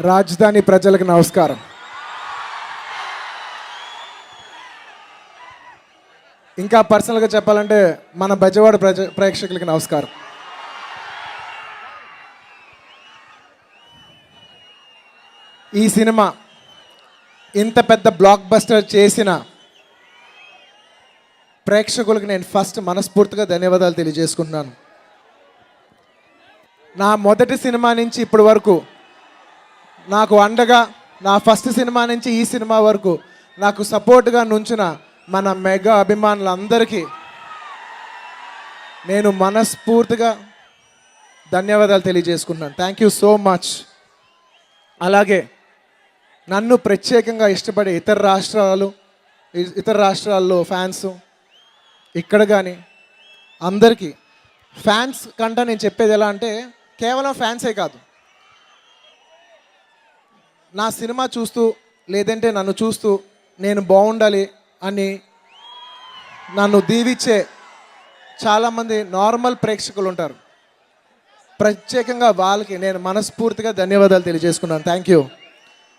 రాజధాని ప్రజలకు నమస్కారం. ఇంకా పర్సనల్గా చెప్పాలంటే మన బెజవాడ ప్రజ ప్రేక్షకులకి నమస్కారం. ఈ సినిమా ఇంత పెద్ద బ్లాక్ బస్టర్ చేసిన ప్రేక్షకులకు నేను ఫస్ట్ మనస్ఫూర్తిగా ధన్యవాదాలు తెలియజేసుకుంటున్నాను. నా మొదటి సినిమా నుంచి ఇప్పటి వరకు నాకు అండగా నా ఫస్ట్ సినిమా నుంచి ఈ సినిమా వరకు నాకు సపోర్ట్గా నుంచిన మన మెగా అభిమానులందరికీ నేను మనస్ఫూర్తిగా ధన్యవాదాలు తెలియజేసుకుంటున్నాను. థ్యాంక్ యూ సో మచ్ అలాగే నన్ను ప్రత్యేకంగా ఇష్టపడే ఇతర రాష్ట్రాలు ఇతర రాష్ట్రాల్లో ఫ్యాన్స్ ఇక్కడ కానీ అందరికీ ఫ్యాన్స్ కంటే నేను చెప్పేది ఎలా అంటే కేవలం ఫ్యాన్సే కాదు. నా సినిమా చూస్తూ లేదంటే నన్ను చూస్తూ నేను బాగుండాలి అని నన్ను దీవిచ్చే చాలామంది నార్మల్ ప్రేక్షకులు ఉంటారు. ప్రత్యేకంగా వాళ్ళకి నేను మనస్ఫూర్తిగా ధన్యవాదాలు తెలియజేసుకున్నాను. థ్యాంక్ యూ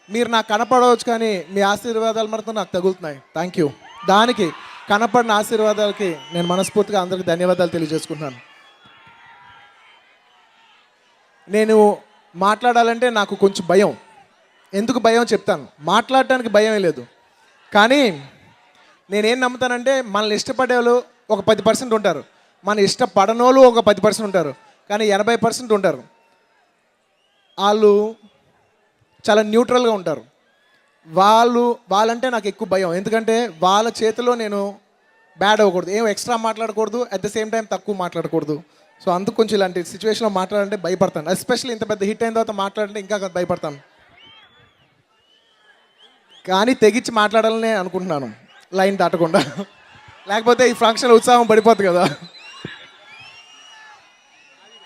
మీరు నాకు కనపడవచ్చు కానీ మీ ఆశీర్వాదాలు మాత్రం నాకు తగులుతున్నాయి. థ్యాంక్ యూ దానికి కనపడిన ఆశీర్వాదాలకి నేను మనస్ఫూర్తిగా అందరికీ ధన్యవాదాలు తెలియజేసుకుంటున్నాను. నేను మాట్లాడాలంటే నాకు కొంచెం భయం. ఎందుకు భయం చెప్తాను. మాట్లాడటానికి భయం లేదు. కానీ నేనేం నమ్ముతానంటే మనల్ని ఇష్టపడే వాళ్ళు ఒక పది పర్సెంట్ ఉంటారు. మన ఇష్టపడనోళ్ళు ఒక పది పర్సెంట్ ఉంటారు. కానీ ఎనభై పర్సెంట్ ఉంటారు. వాళ్ళు చాలా న్యూట్రల్గా ఉంటారు. వాళ్ళు వాళ్ళంటే నాకు ఎక్కువ భయం. ఎందుకంటే వాళ్ళ చేతిలో నేను బ్యాడ్ అవ్వకూడదు. ఏం ఎక్స్ట్రా మాట్లాడకూడదు. అట్ ద సేమ్ టైం తక్కువ మాట్లాడకూడదు. సో అందుకు కొంచెం ఇలాంటి సిచ్యువేషన్లో మాట్లాడాలంటే భయపడతాను. ఎస్పెషల్లీ ఇంత పెద్ద హిట్ అయిన తర్వాత మాట్లాడంటే ఇంకా భయపడతాను. కానీ తెగించి మాట్లాడాలని అనుకుంటున్నాను. లైన్ దాటకుండా. లేకపోతే ఈ ఫంక్షన్ ఉత్సాహం పడిపోతుంది కదా.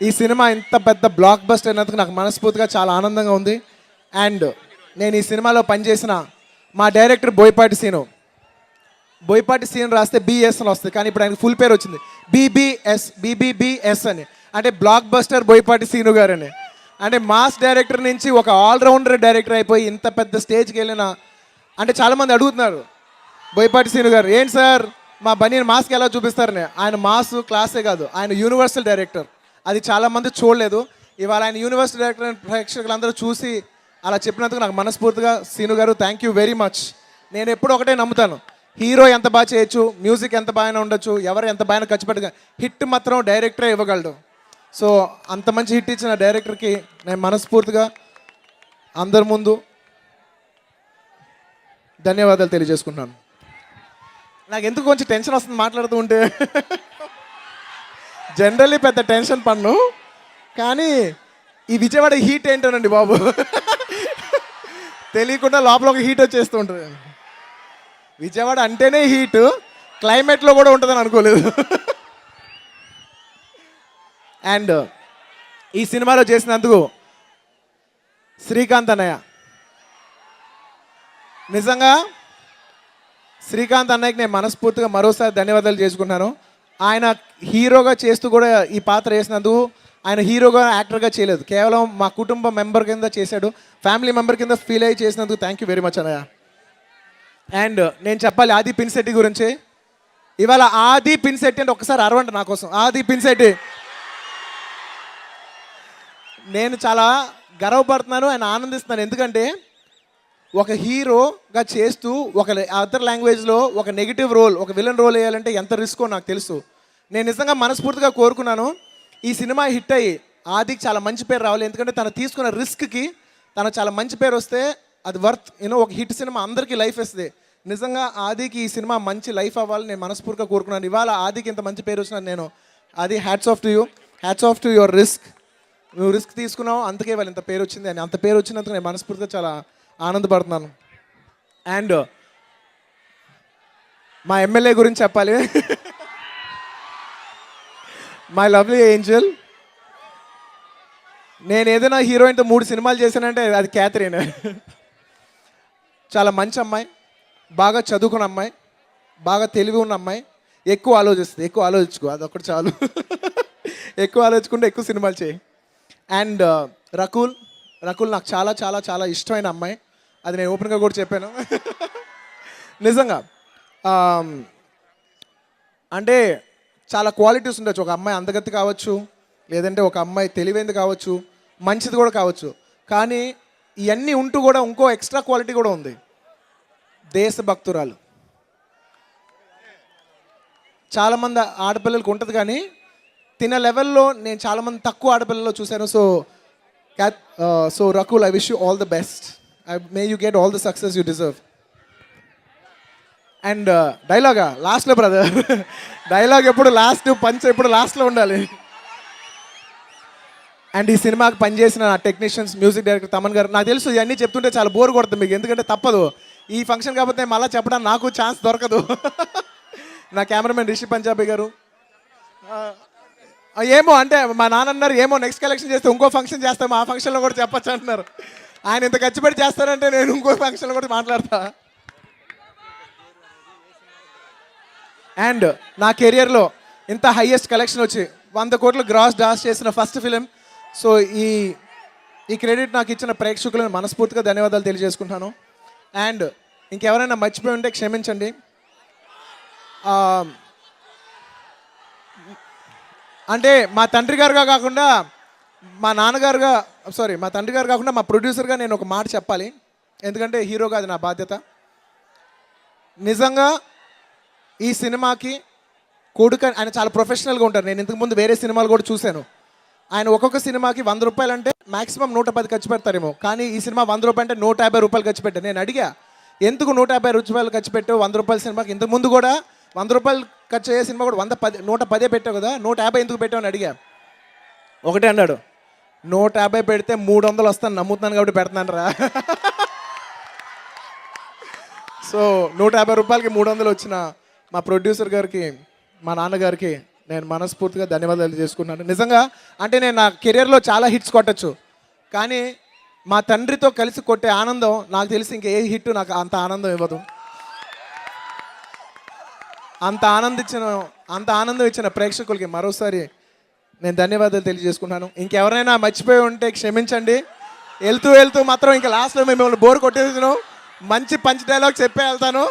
ఈ సినిమా ఇంత పెద్ద బ్లాక్ బస్ట్ అయినందుకు నాకు మనస్ఫూర్తిగా చాలా ఆనందంగా ఉంది. అండ్ నేను ఈ సినిమాలో పనిచేసిన మా డైరెక్టర్ బోయపాటి సీను. బోయపాటి సీన్ రాస్తే బిఎస్ అని వస్తుంది. కానీ ఇప్పుడు ఆయన ఫుల్ పేరు వచ్చింది. బీబీఎస్ బీబీబీఎస్ అని. అంటే బ్లాక్ బస్టర్ బోయపాటి సీను గారు అని అంటే మాస్ డైరెక్టర్ నుంచి ఒక ఆల్రౌండర్ డైరెక్టర్ అయిపోయి ఇంత పెద్ద స్టేజ్కి వెళ్ళిన అంటే చాలామంది అడుగుతున్నారు. బోయపాటి సీను గారు ఏంటి సార్? మా బనీని మాస్క్ ఎలా చూపిస్తారని? ఆయన మాస్ క్లాసే కాదు ఆయన యూనివర్సల్ డైరెక్టర్ అది చాలామంది చూడలేదు. ఇవాళ ఆయన యూనివర్సల్ డైరెక్టర్ ప్రేక్షకులందరూ చూసి అలా చెప్పినందుకు నాకు మనస్ఫూర్తిగా సీను గారు థ్యాంక్ యూ వెరీ మచ్ నేను ఎప్పుడు ఒకటే నమ్ముతాను. హీరో ఎంత బాగా చేయొచ్చు మ్యూజిక్ ఎంత బాగా ఉండొచ్చు ఎవరు ఎంత బాగా ఖర్చు పెట్టగా హిట్ మాత్రం డైరెక్టరే ఇవ్వగలడు. సో అంత మంచి హిట్ ఇచ్చిన డైరెక్టర్కి నేను మనస్ఫూర్తిగా అందరి ముందు ధన్యవాదాలు తెలియజేసుకుంటున్నాను నాకు ఎందుకు కొంచెం టెన్షన్ వస్తుంది మాట్లాడుతూ ఉంటే? జనరల్లీ పెద్ద టెన్షన్ పన్ను. కానీ ఈ విజయవాడ హీట్ ఏంటోనండి బాబు. తెలియకుండా లోపల ఒక హీట్ వచ్చేస్తూ ఉంటుంది. విజయవాడ అంటేనే హీట్ క్లైమేట్లో కూడా ఉంటుందని అనుకోలేదు. అండ్ ఈ సినిమాలో చేసినందుకు శ్రీకాంత్ అన్నయ్య. నిజంగా శ్రీకాంత్ అన్నయ్యకి నేను మనస్ఫూర్తిగా మరోసారి ధన్యవాదాలు చేసుకుంటున్నాను. ఆయన హీరోగా చేస్తూ కూడా ఈ పాత్ర వేసినందుకు ఆయన హీరోగా యాక్టర్గా చేయలేదు. కేవలం మా కుటుంబ మెంబర్ కింద చేశాడు. ఫ్యామిలీ మెంబర్ కింద ఫీల్ అయ్యి చేసినందుకు థ్యాంక్ యూ వెరీ మచ్ అన్నయ్య. అండ్ నేను చెప్పాలి ఆది పిన్సెట్టి గురించి. ఇవాళ ఆది పిన్సెట్టి అంటే ఒకసారి అరవండి నా కోసం. ఆది పిన్సెట్టి నేను చాలా గర్వపడుతున్నాను ఆయన ఆనందిస్తున్నాను. ఎందుకంటే ఒక హీరోగా చేస్తూ ఒక అదర్ లాంగ్వేజ్లో ఒక నెగిటివ్ రోల్ ఒక విలన్ రోల్ వేయాలంటే ఎంత రిస్కో నాకు తెలుసు. నేను నిజంగా మనస్ఫూర్తిగా కోరుకున్నాను. ఈ సినిమా హిట్ అయ్యి ఆదికి చాలా మంచి పేరు రావాలి. ఎందుకంటే తను తీసుకున్న రిస్క్కి తన చాలా మంచి పేరు వస్తే అది వర్త్ యూనో ఒక హిట్ సినిమా అందరికీ లైఫ్ వస్తుంది. నిజంగా ఆదికి ఈ సినిమా మంచి లైఫ్ అవ్వాలని నేను మనస్ఫూర్తిగా కోరుకున్నాను. ఇవాళ ఆదికి ఇంత మంచి పేరు వచ్చిన నేను. అది hats off to you hats off to your risk నువ్వు రిస్క్ తీసుకున్నావు అందుకే వాళ్ళు ఇంత పేరు వచ్చింది. అని అంత పేరు వచ్చినందుకు నేను మనస్ఫూర్తిగా చాలా ఆనందపడుతున్నాను. అండ్ uh, మా ఎమ్మెల్యే గురించి చెప్పాలి. మై లవ్లీ ఏంజల్ నేను ఏదైనా హీరోయిన్తో మూడు సినిమాలు చేశానంటే అది క్యాథరిన్. చాలా మంచి అమ్మాయి బాగా చదువుకున్న అమ్మాయి బాగా తెలివి ఉన్న అమ్మాయి. ఎక్కువ ఆలోచిస్తుంది ఎక్కువ ఆలోచించుకో అదొకటి చాలు. ఎక్కువ ఆలోచించుకుంటే ఎక్కువ సినిమాలు చేయి. అండ్ uh, రకుల్ రకుల్ నాకు చాలా చాలా చాలా ఇష్టమైన అమ్మాయి. అది నేను ఓపెన్గా కూడా చెప్పాను. నిజంగా అంటే చాలా క్వాలిటీస్ ఉండొచ్చు. ఒక అమ్మాయి అందగతి కావచ్చు లేదంటే ఒక అమ్మాయి తెలివైంది కావచ్చు మంచిది కూడా కావచ్చు. కానీ ఇవన్నీ ఉంటూ కూడా ఇంకో ఎక్స్ట్రా క్వాలిటీ కూడా ఉంది. దేశభక్తురాలు చాలామంది ఆడపిల్లలకు ఉంటుంది కానీ తిన లెవెల్లో నేను చాలామంది తక్కువ ఆడపిల్లల్లో చూశాను. So Cat so Rakul I wish you all the best may you get all the success you deserve and డైలాగా లాస్ట్లో బ్రదర్ డైలాగ్ ఎప్పుడు లాస్ట్ పంచ్ ఎప్పుడు లాస్ట్లో ఉండాలి. అండ్ ఈ సినిమాకి పనిచేసిన టెక్నీషియన్స్ మ్యూజిక్ డైరెక్టర్ తమన్ గారు నాకు తెలుసు ఇవన్నీ చెప్తుంటే చాలా బోర్ కొడుతుంది మీకు. ఎందుకంటే తప్పదు. ఈ ఫంక్షన్ కాకపోతే మళ్ళీ చెప్పడానికి నాకు ఛాన్స్ దొరకదు. నా కెమెరామెన్ రిషి పంజాబీ గారు. ఏమో అంటే మా నాన్న అన్నారు ఏమో నెక్స్ట్ కలెక్షన్ చేస్తే ఇంకో ఫంక్షన్ చేస్తాం ఆ ఫంక్షన్లో కూడా చెప్పచ్చు అంటున్నారు. ఆయన ఇంత ఖర్చు పెట్టి చేస్తారంటే నేను ఇంకో ఫంక్షన్లో కూడా మాట్లాడతా. అండ్ నా కెరియర్లో ఇంత హయ్యెస్ట్ కలెక్షన్ వచ్చి వంద కోట్లు గ్రాస్ డాస్ చేసిన ఫస్ట్ ఫిలిం సో ఈ ఈ క్రెడిట్ నాకు ఇచ్చిన ప్రేక్షకులను మనస్ఫూర్తిగా ధన్యవాదాలు తెలియజేసుకుంటాను. అండ్ ఇంకెవరైనా మర్చిపోయి ఉంటే క్షమించండి. Um, అంటే మా తండ్రి గారుగా కాకుండా మా నాన్నగారుగా సారీ మా తండ్రి గారు కాకుండా మా ప్రొడ్యూసర్గా నేను ఒక మాట చెప్పాలి. ఎందుకంటే హీరోగా అది నా బాధ్యత. నిజంగా ఈ సినిమాకి కొడుకు ఆయన చాలా ప్రొఫెషనల్గా ఉంటారు. నేను ఇంతకుముందు వేరే సినిమాలు కూడా చూశాను. ఆయన ఒక్కొక్క సినిమాకి వంద రూపాయలు అంటే మాక్సిమం నూట పది ఖర్చు పెడతారేమో. కానీ ఈ సినిమా వంద రూపాయలు అంటే నూట యాభై రూపాయలు ఖర్చు పెట్టాను. నేను అడిగా ఎందుకు నూట యాభై రూపాయలు ఖర్చు పెట్టావు? వంద రూపాయల సినిమాకి ఇంతకుముందు కూడా వంద రూపాయలు ఖర్చు అయ్యే సినిమా కూడా వంద పది నూట పదే పెట్టావు కదా? నూట యాభై ఎందుకు పెట్టావు? అని అడిగా. ఒకటే అన్నాడు. నూట యాభై పెడితే మూడు వందలు వస్తాను నమ్ముతున్నాను కాబట్టి పెడుతున్నాను రా. సో నూట యాభై రూపాయలకి మూడు వందలు వచ్చిన మా ప్రొడ్యూసర్ గారికి మా నాన్నగారికి నేను మనస్ఫూర్తిగా ధన్యవాదాలు చేసుకున్నాను నిజంగా అంటే నేను నా కెరియర్లో చాలా హిట్స్ కొట్టచ్చు కానీ మా తండ్రితో కలిసి కొట్టే ఆనందం నాకు తెలిసి ఇంక ఏ హిట్ నాకు అంత ఆనందం ఇవ్వదు. అంత ఆనందించిన అంత ఆనందం ఇచ్చిన ప్రేక్షకులకి మరోసారి నేను ధన్యవాదాలు తెలియజేసుకున్నాను ఇంకెవరైనా మర్చిపోయి ఉంటే క్షమించండి. వెళ్తూ వెళ్తూ మాత్రం ఇంకా లాస్ట్లో మిమ్మల్ని బోర్ కొట్టేసాను మంచి పంచ్ డైలాగ్ చెప్పే వెళ్తాను.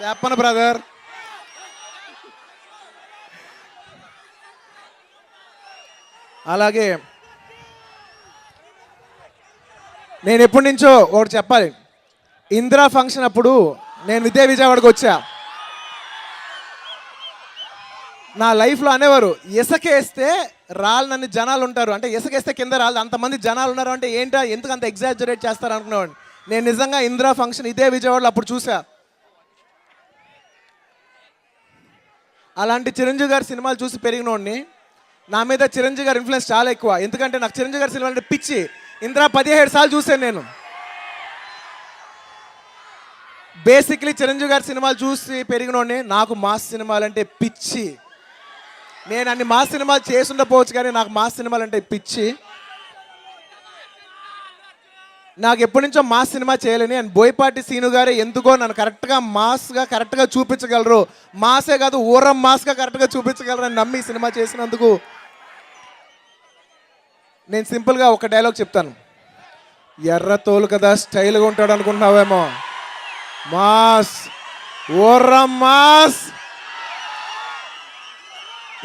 చెప్పను బ్రదర్ అలాగే నేను ఎప్పటి నుంచో ఒకటి చెప్పాలి. ఇందిరా ఫంక్షన్ అప్పుడు నేను విద్యా విజయవాడకు వచ్చా. నా లైఫ్లో అనేవారు ఇసకేస్తే రాళ్ళని జనాలు ఉంటారు. అంటే ఇసకేస్తే కింద రాళ్ళు అంతమంది జనాలు ఉన్నారు అంటే ఏంటా ఎందుకు అంత ఎగ్జాజరేట్ చేస్తారు అనుకునేవాడిని. నేను నిజంగా ఇందిరా ఫంక్షన్ ఇదే విజయవాడలో అప్పుడు చూసా. అలాంటి చిరంజీవి గారి సినిమాలు చూసి పెరిగినోడిని నా మీద చిరంజీవి గారి ఇన్ఫ్లుయెన్స్ చాలా ఎక్కువ. ఎందుకంటే నాకు చిరంజీవి గారి సినిమా అంటే పిచ్చి. ఇందిరా పదిహేడు సార్లు చూశాను నేను. బేసిక్లీ చిరంజీవి గారి సినిమాలు చూసి పెరిగినోడిని నాకు మాస్ సినిమాలు అంటే పిచ్చి. నేను అన్ని మాస్ సినిమాలు చేసుండపోవచ్చు కానీ నాకు మాస్ సినిమాలు అంటే పిచ్చి. నాకు ఎప్పటి నుంచో మాస్ సినిమా చేయలేని అండ్ బోయపాటి సీను గారే ఎందుకో నన్ను కరెక్ట్గా మాస్గా కరెక్ట్గా చూపించగలరు. మాసే కాదు ఊరం మాస్గా కరెక్ట్గా చూపించగలరు అని నమ్మి సినిమా చేసినందుకు నేను సింపుల్గా ఒక డైలాగ్ చెప్తాను. ఎర్ర తోలు కదా స్టైల్గా ఉంటాడు అనుకుంటున్నావేమో మాస్ ఊర్రం మాస్.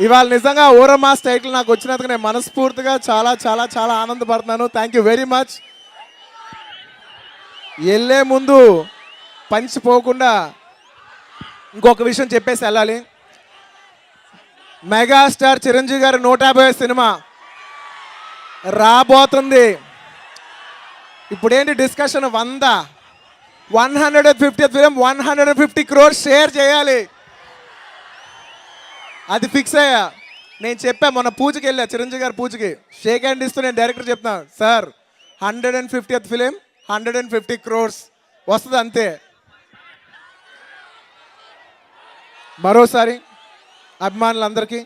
ఇవాళ నిజంగా ఊర మాస్ టైటిల్ నాకు వచ్చినందుకు నేను మనస్ఫూర్తిగా చాలా చాలా చాలా ఆనందపడుతున్నాను. థ్యాంక్ యూ వెరీ మచ్ వెళ్ళే ముందు పంచిపోకుండా ఇంకొక విషయం చెప్పేసి వెళ్ళాలి. మెగాస్టార్ చిరంజీవి గారి నూట యాభై సినిమా రాబోతుంది. ఇప్పుడేంటి డిస్కషన్ వంద? One hundred and fifty film one hundred fifty crores share చేయాలి. అది ఫిక్స్ అయ్యా. నేను చెప్పా మొన్న పూజకి వెళ్ళా చిరంజీవి గారి పూజకి. షేక్ హ్యాండ్ ఇస్తూ నేను డైరెక్టర్ చెప్తున్నా sir hundred and fifty film hundred and fifty crores వస్తుంది అంతే. మరోసారి అభిమానులందరికీ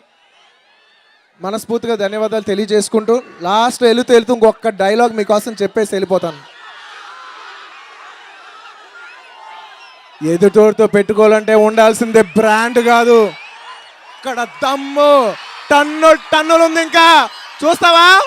మనస్ఫూర్తిగా ధన్యవాదాలు తెలియజేసుకుంటూ లాస్ట్ వెళుతూ వెళుతూ ఇంకొక డైలాగ్ మీకోసం చెప్పేసి వెళ్ళిపోతాను. ఎదుటోడితో పెట్టుకోవాలంటే ఉండాల్సిందే బ్రాండ్ కాదు. ఇక్కడ దమ్ము. టన్ను టన్నులు ఉంది ఇంకా. చూస్తావా?